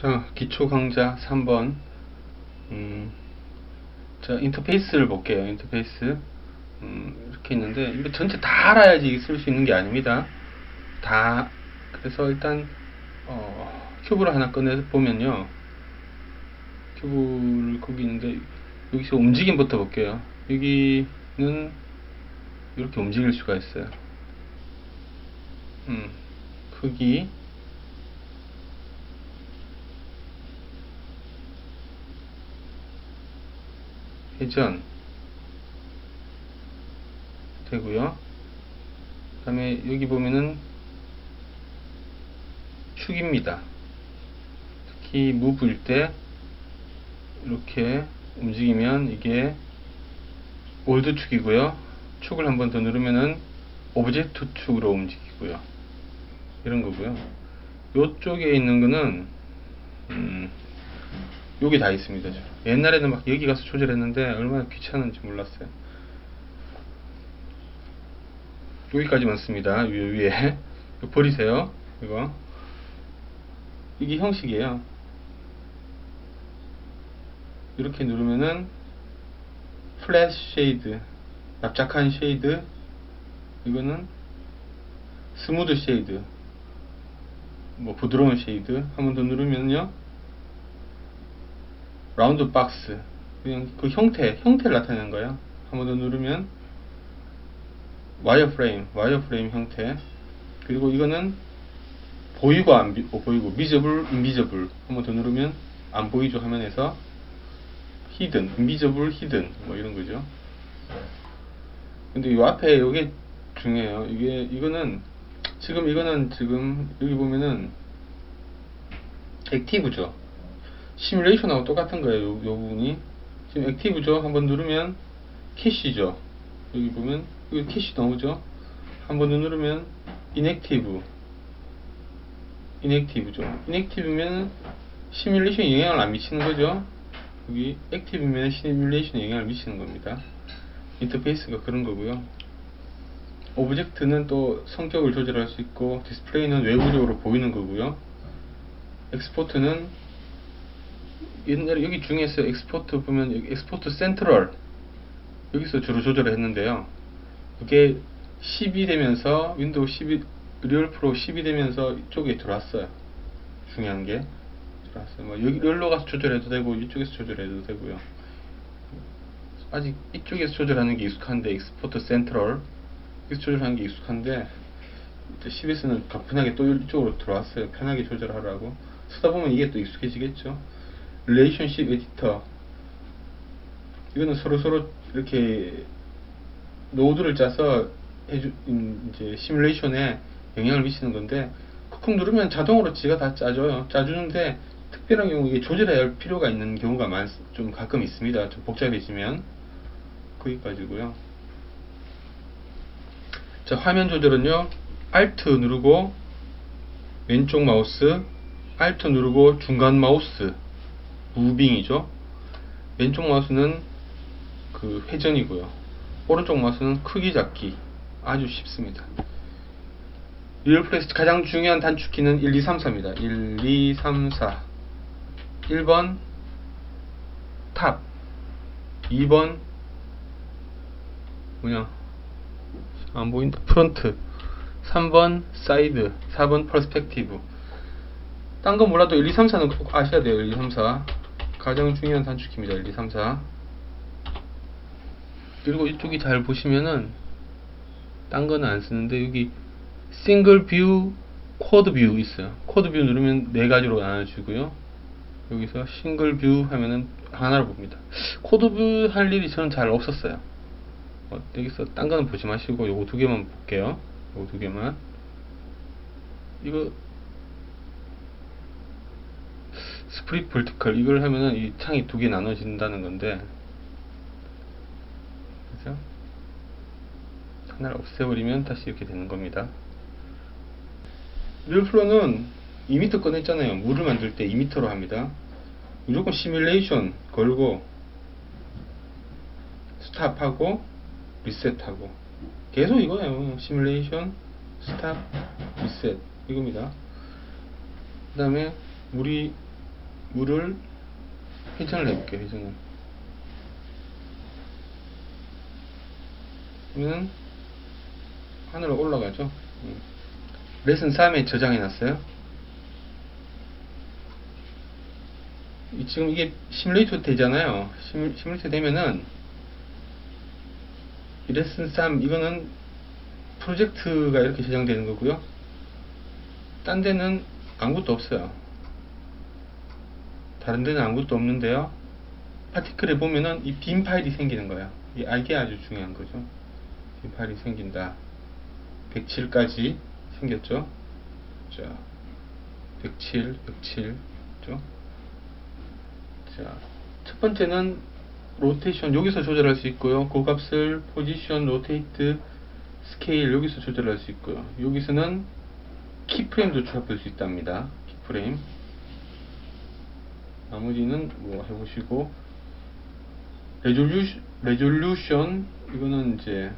자, 기초 강좌 3번. 음, 자, 인터페이스를 볼게요. 인터페이스. 음, 이렇게 있는데, 이거 전체 다 알아야지 쓸 수 있는 게 아닙니다. 다. 그래서 일단, 어, 큐브를 하나 꺼내서 보면요. 큐브를 거기 있는데, 여기서 움직임부터 볼게요. 여기는 이렇게 움직일 수가 있어요. 음, 크기. 회전 되고요. 그 다음에 여기 보면은 축입니다. 특히 무브일 때 이렇게 움직이면 이게 올드 축이고요. 축을 한 번 더 누르면은 오브젝트 축으로 움직이고요. 이런 거고요. 요쪽에 있는 거는 음, 여기 다 있습니다. 저. 옛날에는 막 여기 가서 조절했는데 얼마나 귀찮은지 몰랐어요. 여기까지만 씁니다. 위, 위에 이거 버리세요. 이거 이게 형식이에요. 이렇게 누르면은 플랫 쉐이드 납작한 쉐이드 이거는 스무드 쉐이드 뭐 부드러운 쉐이드 한 번 더 누르면요 라운드 박스. 그냥 그 형태 형태를 나타내는 거예요. 한 번 더 누르면 와이어 프레임 와이어 프레임 형태. 그리고 이거는 보이고 안 비- 어, 보이고 미저블 인비저블 한 번 더 누르면 안 보이죠 화면에서. 히든 인비저블 히든 뭐 이런 거죠. 근데 이 앞에 이게 중요해요. 이게 이거는 지금 이거는 지금 여기 보면은 액티브죠 시뮬레이션하고 똑같은 거예요. 요, 요 부분이 지금 액티브죠. 한번 누르면 캐시죠. 여기 보면 여기 캐시 나오죠. 한번 더 누르면 인액티브 인액티브죠. 인액티브면 시뮬레이션에 영향을 안 미치는 거죠. 여기 액티브면 시뮬레이션에 영향을 미치는 겁니다. 인터페이스가 그런 거고요. 오브젝트는 또 성격을 조절할 수 있고 디스플레이는 외부적으로 보이는 거고요. 엑스포트는 옛날에 여기 중에서 엑스포트 보면 여기 엑스포트 센트럴 여기서 주로 조절을 했는데요. 그게 10이 되면서 윈도우 12 리얼 프로 10이 되면서 이쪽에 들어왔어요. 중요한 게 들어왔어요. 뭐 여기 여기로 가서 조절해도 되고 이쪽에서 조절해도 되고요. 아직 이쪽에서 조절하는 게 익숙한데 엑스포트 센트럴 여기서 조절하는 게 익숙한데 이제 10에서는 가뿐하게 또 이쪽으로 들어왔어요. 편하게 조절하라고 쓰다 보면 이게 또 익숙해지겠죠. 릴레이션십 에디터 이거는 서로 서로 이렇게 노드를 짜서 해주 음, 이제 시뮬레이션에 영향을 미치는 건데 쿡쿡 누르면 자동으로 지가 다 짜줘요. 짜주는데 특별한 경우 이게 조절해야 할 필요가 있는 경우가 많, 좀 가끔 있습니다. 좀 복잡해지면 거기까지고요. 자 화면 조절은요. Alt 누르고 왼쪽 마우스 Alt 누르고 중간 마우스 무빙이죠. 왼쪽 마우스는 그 회전이고요. 오른쪽 마우스는 크기 잡기. 아주 쉽습니다. 리얼플레스 가장 중요한 단축키는 1, 2, 3, 4입니다. 1, 2, 3, 4. 1번 탑. 2번 뭐냐 안 보인다. 프론트. 3번 사이드. 4번 퍼스펙티브. 딴건 몰라도 1, 2, 3, 4는 꼭 아셔야 돼요. 1, 2, 3, 4. 가장 중요한 단축키입니다. 1, 2, 3, 4. 그리고 이쪽이 잘 보시면은 딴 거는 안 쓰는데 여기 싱글 뷰, 쿼드 뷰 있어요. 쿼드 뷰 누르면 네 가지로 나눠주고요. 여기서 싱글 뷰 하면은 하나로 봅니다. 쿼드 뷰 할 일이 저는 잘 없었어요. 어, 여기서 딴 거는 보지 마시고 요거 두 개만 볼게요. 요거 두 개만. 이거 스프릿 벌티컬 이걸 하면은 이 창이 두 개 나눠진다는 건데 그죠? 하나를 없애버리면 다시 이렇게 되는 겁니다. 리얼프로는 2m 꺼냈잖아요. 물을 만들 때 2m로 합니다. 무조건 시뮬레이션 걸고 스탑하고 리셋하고 계속 이거예요. 시뮬레이션 스탑 리셋 이겁니다. 그 다음에 물이 물을 회전을 해볼게요, 회전을. 그러면 하늘로 올라가죠. 음. 레슨 3에 저장해 놨어요. 이- 지금 이게 시뮬레이터 되잖아요. 시뮬, 시뮬레이터 되면은 이 레슨 3 이거는 프로젝트가 이렇게 저장되는 거고요. 딴 데는 아무것도 없어요. 다른 데는 아무것도 없는데요. 파티클에 보면은 이 빈 파일이 생기는 거예요. 이 이게 아주 중요한 거죠. 빈 파일이 생긴다. 107까지 생겼죠. 자, 107, 107, 죠. 자, 첫 번째는 로테이션 여기서 조절할 수 있고요. 그 값을 포지션, 로테이트, 스케일 여기서 조절할 수 있고요. 여기서는 키프레임도 추가할 수 있답니다. 키프레임. 나머지는 뭐 해보시고 레졸루션, 레졸루션 이거는 이제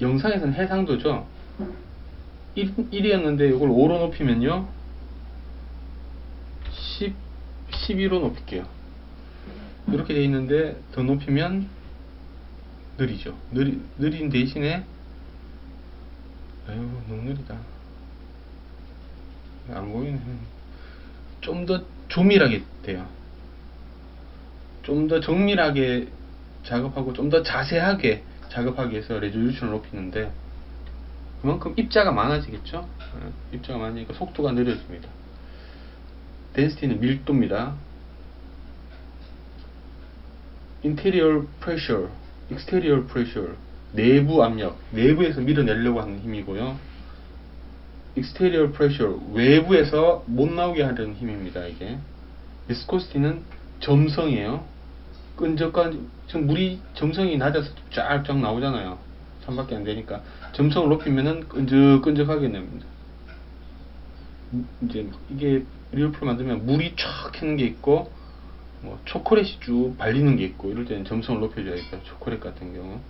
영상에서는 해상도죠. 1, 1이었는데 이걸 5로 높이면요. 10, 12로 높일게요. 이렇게 돼 있는데 더 높이면 느리죠. 느리, 느린 대신에 아유 너무 느리다. 안 보이네. 좀 더 조밀하게 돼요. 좀 더 정밀하게 작업하고 좀 더 자세하게 작업하기 위해서 레졸루션을 높이는데 그만큼 입자가 많아지겠죠? 어, 입자가 많으니까 속도가 느려집니다. 덴시티는 밀도입니다. interior pressure, exterior pressure, 내부 압력, 내부에서 밀어내려고 하는 힘이고요. Exterior pressure, 외부에서 못 나오게 하려는 힘입니다. 이게 viscosity는 점성이에요. 끈적한 지금 물이 점성이 낮아서 쫙쫙 나오잖아요. 3밖에 안 되니까 점성을 높이면은 끈적끈적하게 됩니다. 이제 이게 리얼프로 만들면 물이 촥 튀는 게 있고 뭐 초콜릿이 쭉 발리는 게 있고 이럴 때는 점성을 높여줘야겠다. 초콜릿 같은 경우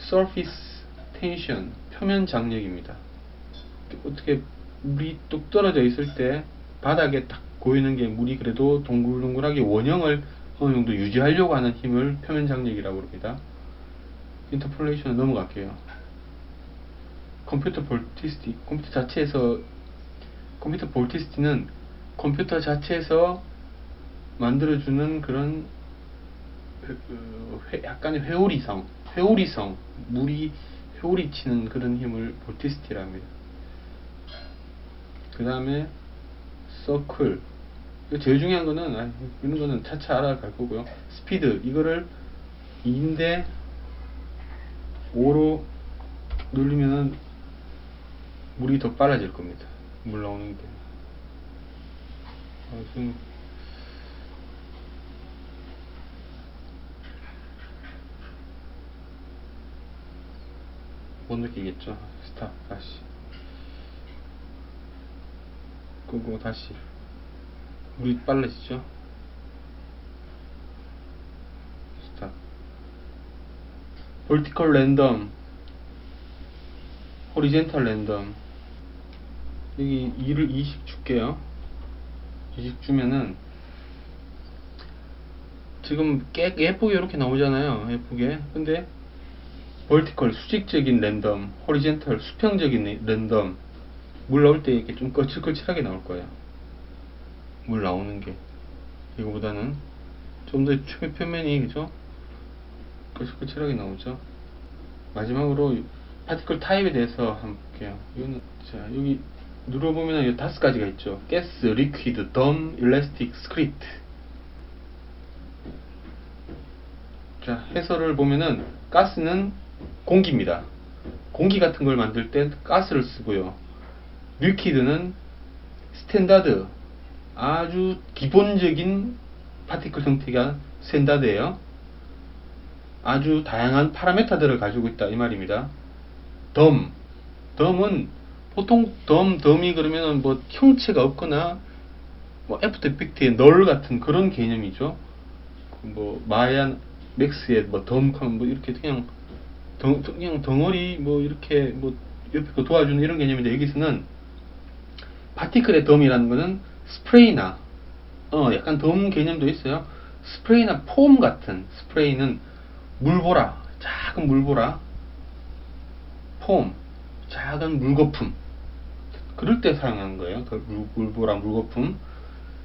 surface tension 표면 장력입니다. 어떻게 물이 뚝 떨어져 있을 때 바닥에 딱 고이는 게 물이 그래도 동글동글하게 원형을 어느 정도 유지하려고 하는 힘을 표면 장력이라고 합니다. 인터폴레이션은 넘어갈게요. 컴퓨터 볼티스티 컴퓨터 자체에서 컴퓨터 볼티스티는 컴퓨터 자체에서 만들어주는 그런 회- 어, 회- 약간의 회오리성 회오리성 물이 회오리 치는 그런 힘을 볼티스티라 합니다. 그 다음에 서클 제일 중요한 거는 아, 이런 거는 차차 알아갈 거고요. 스피드 이거를 2인데 5로 누르면은 물이 더 빨라질 겁니다. 물 나오는 게. 아, 지금 못 느끼겠죠? 스탑 다시 끄고 다시. 물이 빨라지죠? 스탑. Vertical 랜덤 horizontal 랜덤 여기 2를 20 줄게요. 20 주면은 지금 깨, 예쁘게 이렇게 나오잖아요 예쁘게. 근데 vertical 수직적인 랜덤 horizontal 수평적인 랜덤 물 나올 때 이렇게 좀 거칠거칠하게 나올 거예요. 물 나오는 게. 이거보다는 좀 더 표면이 그죠? 거칠거칠하게 나오죠. 마지막으로 파티클 타입에 대해서 한번 볼게요. 이거는 자 여기 눌러보면 이 다섯 가지가 있죠. 가스, 리퀴드, 덤, 일라스틱, 스크립트. 자 해설을 보면은 가스는 공기입니다. 공기 같은 걸 만들 때 가스를 쓰고요 리퀴드는 스탠다드 아주 기본적인 파티클 형태가 스탠다드예요. 아주 다양한 파라메타들을 가지고 있다 이 말입니다. 덤, 덤은 보통 덤, 덤이 그러면은 뭐 형체가 없거나 뭐 애프터 이펙트의 널 같은 그런 개념이죠. 그뭐 마얀 맥스의 뭐덤 뭐 이렇게 그냥 덩, 그냥 덩어리 뭐 이렇게 뭐 옆에 거 도와주는 이런 개념인데 여기서는 파티클의 덤이라는 거는 스프레이나 어 약간 덤 개념도 있어요. 스프레이나 폼 같은 스프레이는 물보라 작은 물보라 폼 작은 물거품 그럴 때 사용하는 거예요. 그 물, 물보라 물거품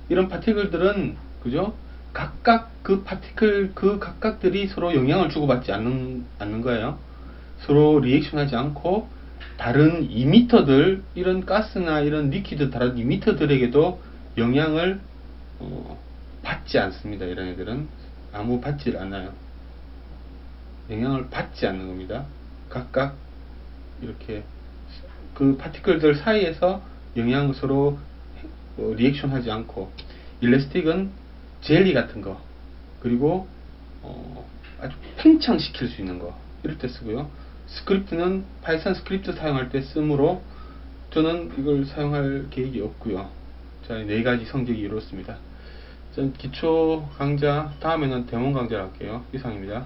이런 파티클들은 그죠? 각각 그 파티클 그 각각들이 서로 영향을 주고받지 않는 않는 거예요. 서로 리액션하지 않고 다른 이미터들 이런 가스나 이런 리퀴드 다른 이미터들에게도 영향을 어, 받지 않습니다. 이런 애들은 아무 받질 않아요. 영향을 받지 않는 겁니다. 각각 이렇게 그 파티클들 사이에서 영향 서로 어, 리액션 하지 않고 일레스틱은 젤리 같은 거 그리고 어, 아주 팽창시킬 수 있는 거 이럴 때 쓰고요. 스크립트는 파이썬 스크립트 사용할 때 쓰므로 저는 이걸 사용할 계획이 없고요. 자, 네 가지 성적이 이렇습니다. 전 기초 강좌 다음에는 대원 강좌를 할게요. 이상입니다.